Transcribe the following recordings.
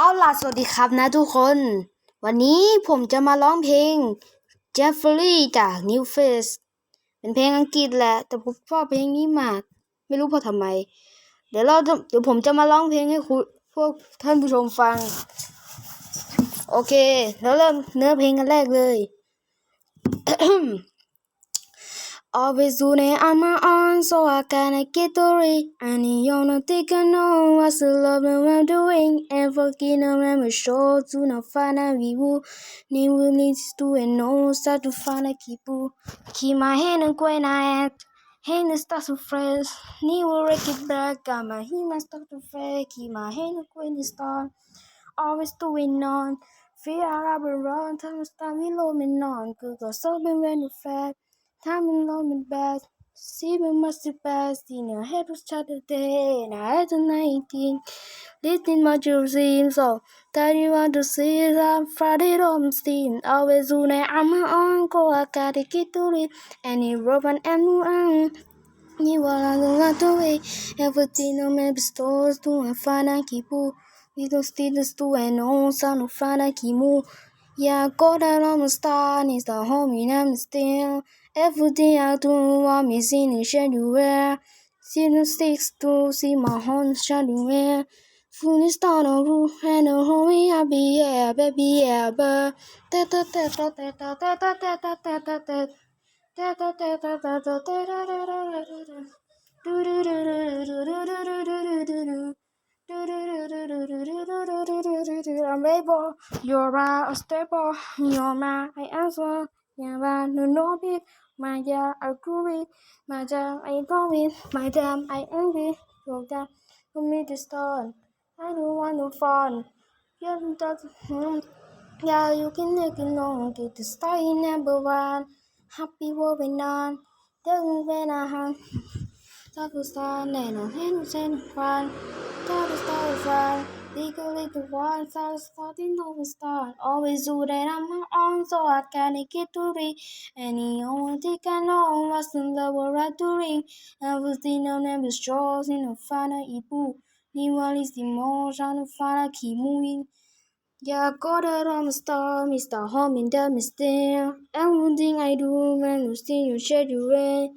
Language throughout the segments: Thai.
เอาล่ะสวัสดีครับนะทุกคน วันนี้ผมจะมาร้องเพลง Jeffrey จาก New Face เป็นเพลงอังกฤษแหละ แต่ผมชอบเพลงนี้มาก ไม่รู้เพราะทำไม เดี๋ยวเราจะเดี๋ยวผมจะมาร้องเพลงให้คุณพวกท่านผู้ชมฟัง โอเค แล้วเริ่มเนื้อเพลงกันแรกเลย Always doing that on my own, so I gotta get through it. I need you to think I know what's the love that I'm doing. And fucking around with sure to not find a view. Need release to and no start to find a keep Keep my hand and when I act. Hand and start to fresh. Need will wreck it back. Got my hand and start to fresh. Keep my hand and when it start. Always doing on. Fear I will run. Time to start me low me on. Good got so been ready fast. Time in love and me, must pass. passed in a head was Saturday and I had 19. Lived in my dream so that you want to see it, I'm Friday home steam. Always soon I'm my uncle, I gotta get to it. And he rope and one. you are on the right away. Everything on my stores, do I find I keep We don't steal this to an old son, no find I keep Yeah, I got that on my star, and it's the homie, and I'm still. Everything I do, I'm missing is anywhere. Season six to see my home shining Food is down on roof and a homie, I be yeah, baby, yeah, but. I'm able, you're right, stable, you're my answer you're my no big, my yeah, I agree, my jam, I go with, my damn, I envy, your damn, you me the stone, I don't want no fun, you just, yeah, you can make it long, get the star in number one, happy moving on, then when I Pakistan and Afghanistan, France, Pakistan, France, legally to one star, starting over start. Always do that I'm not on, so I can get to read. Any old thing I know, what's the world I to read. Everything on every straws in the final ibu. Niwal is the motion of fire, keep moving. Yeah, got it on the star, Mr. Home in the mistake. Everything I do, man, you still you shed your rain.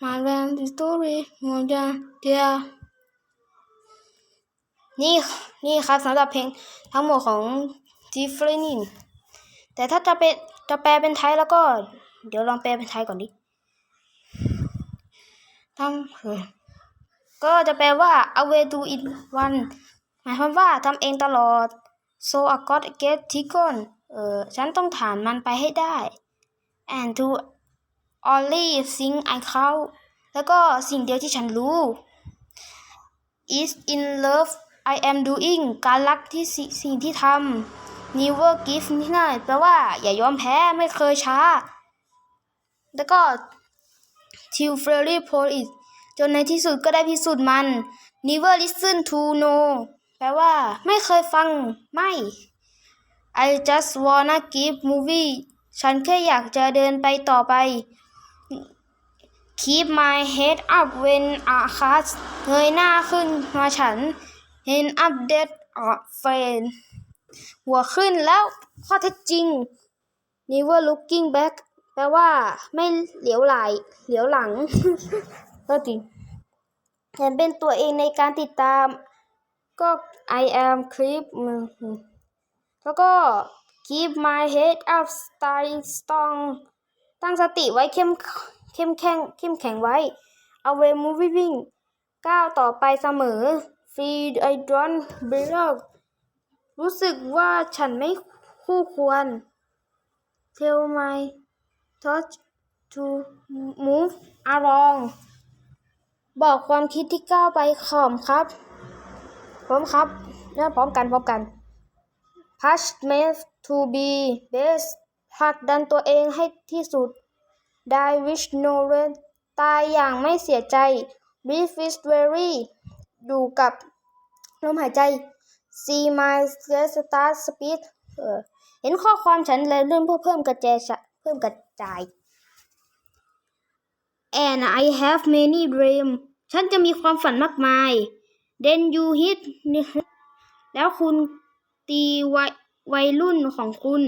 my bad, the story, my bad, yeah. นี่นี่ครับสำหรับเพลงทั้งหมดของจีฟรีนินแต่ถ้าจะเป็นจะแปลเป็นไทยแล้วก็ เดี๋ยวลองแปลเป็นไทยก่อนดิทำก็จะแปลว่า away do it one หมายความว่าทำเองตลอด so I got get taken เออฉันต้องฐานมันไปให้ได้ and to only thing I count แล้วก็สิ่งเดียวที่ฉันรู้ is in love I am doing การรักที่สิ่งที่ทำ never give ที่นั่นแปลว่าอย่ายอมแพ้ไม่เคยช้า แล้วก็ till fairy p o it จนในที่สุดก็ได้พิสูจน์มัน never listen to no แปลว่าไม่เคยฟังไม่ I just wanna keep moving ฉันแค่อยากจะเดินไปต่อไป Keep my head up when I cast เงยหน้าขึ้นมาฉัน Hand up that are friend หัวขึ้นแล้วข้อเท็จจริง Never looking back แปลว่าไม่เหลียวไหลเหลียวหลังก็จริงฉันเป็นตัวเองในการติดตาม ก็ I am clip แล้วก็ keep my head up stay strong ตั้งสติไว้เข้ม เข้มแข็งเข้มแข็งไว้ away moving ก้าวต่อไปเสมอ feel I don't belong รู้สึกว่าฉันไม่คู่ควร tell my thoughts to move along บอกความคิดที่ก้าวไปขอมครับ พร้อมครับแล้วพร้อมกันพร้อมกัน push me to be best ผลักดันตัวเองให้ที่สุด die wish no regret ตายอย่างไม่เสียใจ breathe with very อยู่กับลมหายใจ see my start speed เออเห็นข้อความฉันเลยเริ่มเพื่อเพิ่มกระจายเพิ่มกระจาย and I have many dream ฉันจะมีความฝันมากมาย then you hit แล้วคุณตีวัยวัยรุ่นของคุณ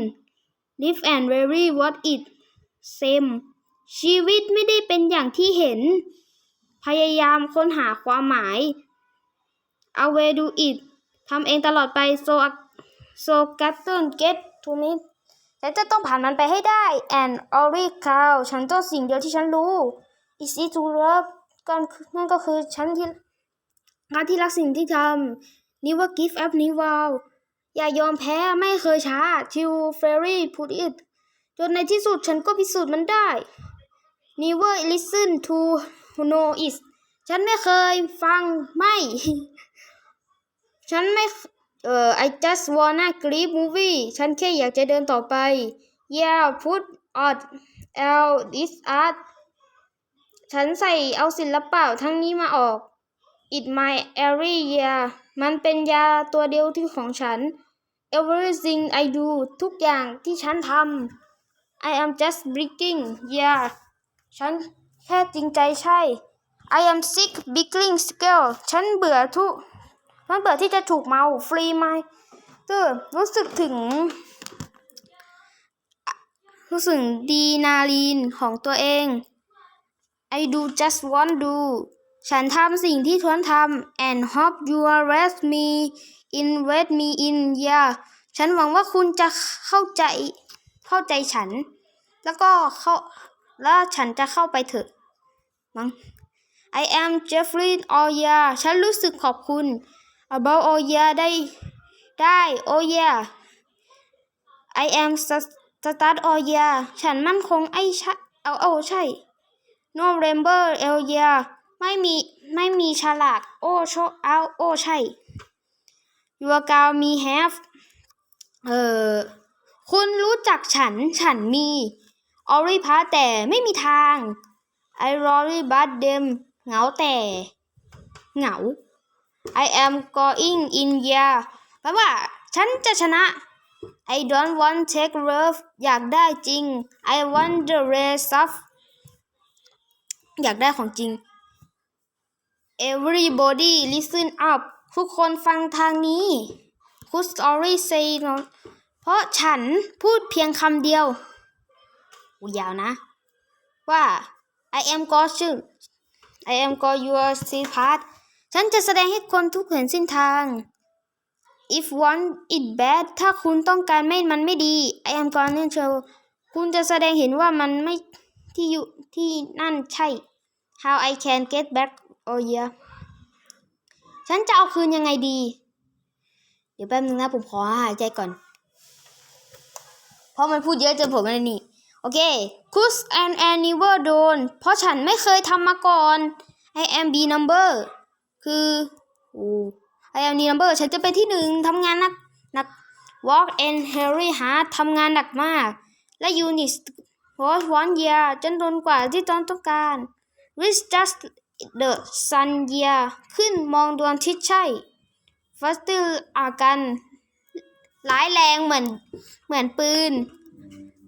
live and very what it same ชีวิตไม่ได้เป็นอย่างที่เห็น พยายามค้นหาความหมาย away do it ทำเองตลอดไป so so get get to me ฉันจะต้องผ่านมันไปให้ได้ and only cow ฉันต้องสิ่งเดียวที่ฉันรู้ is it to love กันนั่นก็คือฉันที่การที่รักสิ่งที่ทำ never give up never อย่ายอมแพ้ไม่เคยช้า till fairy put it จนในที่สุดฉันก็พิสูจน์มันได้ never listen to no is ฉันไม่เคยฟังไม่ ฉันไม่ เอ่อ I just wanna grip movie ฉันแค่อยากจะเดินต่อไป yeah put out out this art ฉันใส่เอาศิลปะทั้งนี้มาออก it my area มันเป็นยาตัวเดียวที่ของฉัน everything I do ทุกอย่างที่ฉันทำ I am just breaking yeah ฉันแค่จริงใจใช่ I am sick begging skill ฉันเบื่อทุกมันเบื่อที่จะถูกเมาฟรีไหมเตอรู้สึกถึง รู้สึกดีนาลีนของตัวเอง I do just want do ฉันทำสิ่งที่ทวนทำ and hope you rest me in wait me in yeah ฉันหวังว่าคุณจะเข้าใจเข้าใจฉัน แล้วก็เข้า แล้วฉันจะเข้าไปเถอะ มั้ง I am Jeffrey Oya ฉันรู้สึกขอบคุณ about Oya ได้ได้ Oya I am start Oya ฉันมั่นคงไอ้ช่เอาเอาใช่ no remember Oya ไม่มีไม่มีฉลากโอ้โชเอาโอ้ใช่ your girl me have เออคุณรู้จักฉัน ฉันมี ออริพาแต่ไม่มีทาง I worry but them เหงาแต่ เหงา I am going in yeah แปลว่าฉันจะชนะ I don't want take love อยากได้จริง I want the real stuff อยากได้ของจริง Everybody listen up ทุกคนฟังทางนี้ Good story say no เพราะฉันพูดเพียงคำเดียว ยยาวนะ ว่า I am God ชื่อ I am God your see part ฉันจะแสดงให้คนทุกเห็นเส้นทาง if want it bad ถ้าคุณต้องการไม่มันไม่ดี I am gonna show คุณจะแสดงเห็นว่ามันไม่ที่อยู่ที่นั่นใช่ how I can get back oh yeah ฉันจะเอาคืนยังไงดี เดี๋ยวแป๊บนึงนะผมขอหายใจก่อน เพราะมันพูดเยอะจนผมอะไรนี่ โอเค kus and and never done เพราะฉันไม่เคยทำมาก่อน I am B number คือโอ้ I am B number ฉันจะเป็นที่หนึ่งทำงานหนักหนัก walk and Harry hard ทำงานหนักมาก และ unit was one year จนโดนกว่าที่ตอนต้องการ with just the sun year ขึ้นมองดวงอาทิตย์ใช่ faster อากันร้ายแรงเหมือนเหมือนปืน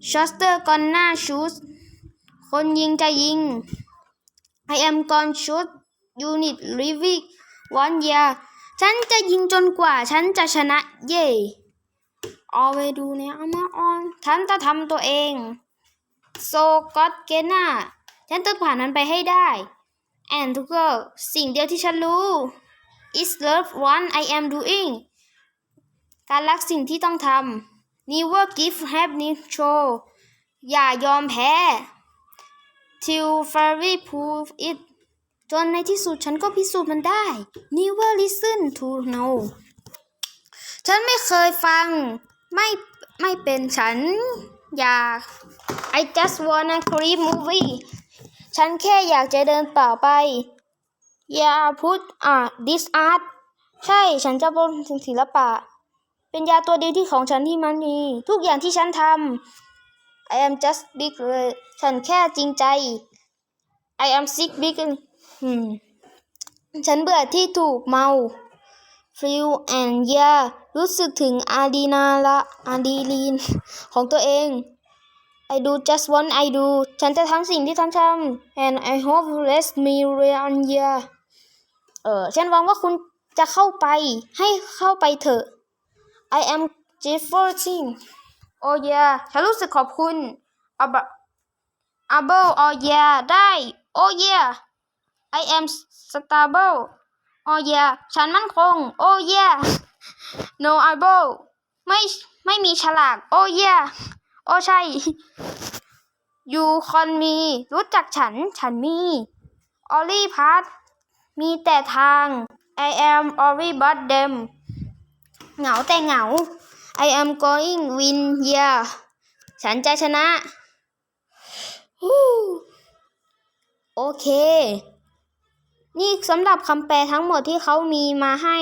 Shuster gonna shoot คนยิงจะยิง I am gonna shoot unit living one year ฉันจะยิงจนกว่าฉันจะชนะเย่ always ดูเนี่ยเอามาออนฉันจะทำตัวเอง so got g e n a ฉันต้องผ่านมันไปให้ได้ and ทุกคนสิ่งเดียวที่ฉันรู้ is love one I am doing การรักสิ่งที่ต้องทำ never give have n show อย่ายอมแพ้ till fairy prove it จนในที่สุดฉันก็พิสูจน์มันได้ never listen to no ฉันไม่เคยฟัง ไม่ไม่เป็นฉัน อยาก I just wanna creep movie ฉันแค่อยากจะเดินเปล่าไป อย่าพูดอะ this art ใช่ ฉันจะบนศิลปะ เป็นยาตัวเดียวที่ของฉันที่มันมี ทุกอย่างที่ฉันทำ I am just big เลยฉันแค่จริงใจ I am sick big ฉันเบื่อที่ถูกเมาฟิลแอนยารู้สึกถึงอะดรีนาละอะดรีลีน ของตัวเอง I do just what I do ฉันจะทำสิ่งที่ฉันทำ and I hope you let me run ya เออฉันหวังว่าคุณจะเข้าไป ให้เข้าไปเถอะ I am Jefferson oh yeah ฉันรู้สึกขอบคุณ Ab Able oh yeah ได้ oh yeah I am stable oh yeah ฉันมั่นคง oh yeah no able ไม่ไม่มีฉลาก oh yeah โอ้ใช่ you con me รู้จักฉัน ฉันมี Only path มีแต่ทาง I am only but them เหงาแต่เหงา I am going win yeah ฉันจะชนะโอเค นี่สำหรับคำแปลทั้งหมดที่เขามีมาให้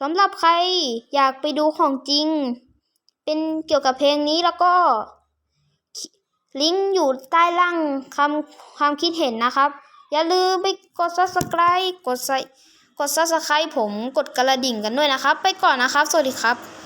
สำหรับใครอยากไปดูของจริง เป็นเกี่ยวกับเพลงนี้แล้วก็ ลิงก์อยู่ใต้ล่างคำความคิดเห็นนะครับ อย่าลืมไปกด subscribe กดใส่ กด subscribe ผมกดกระดิ่งกันด้วยนะครับ ไปก่อนนะครับ สวัสดีครับ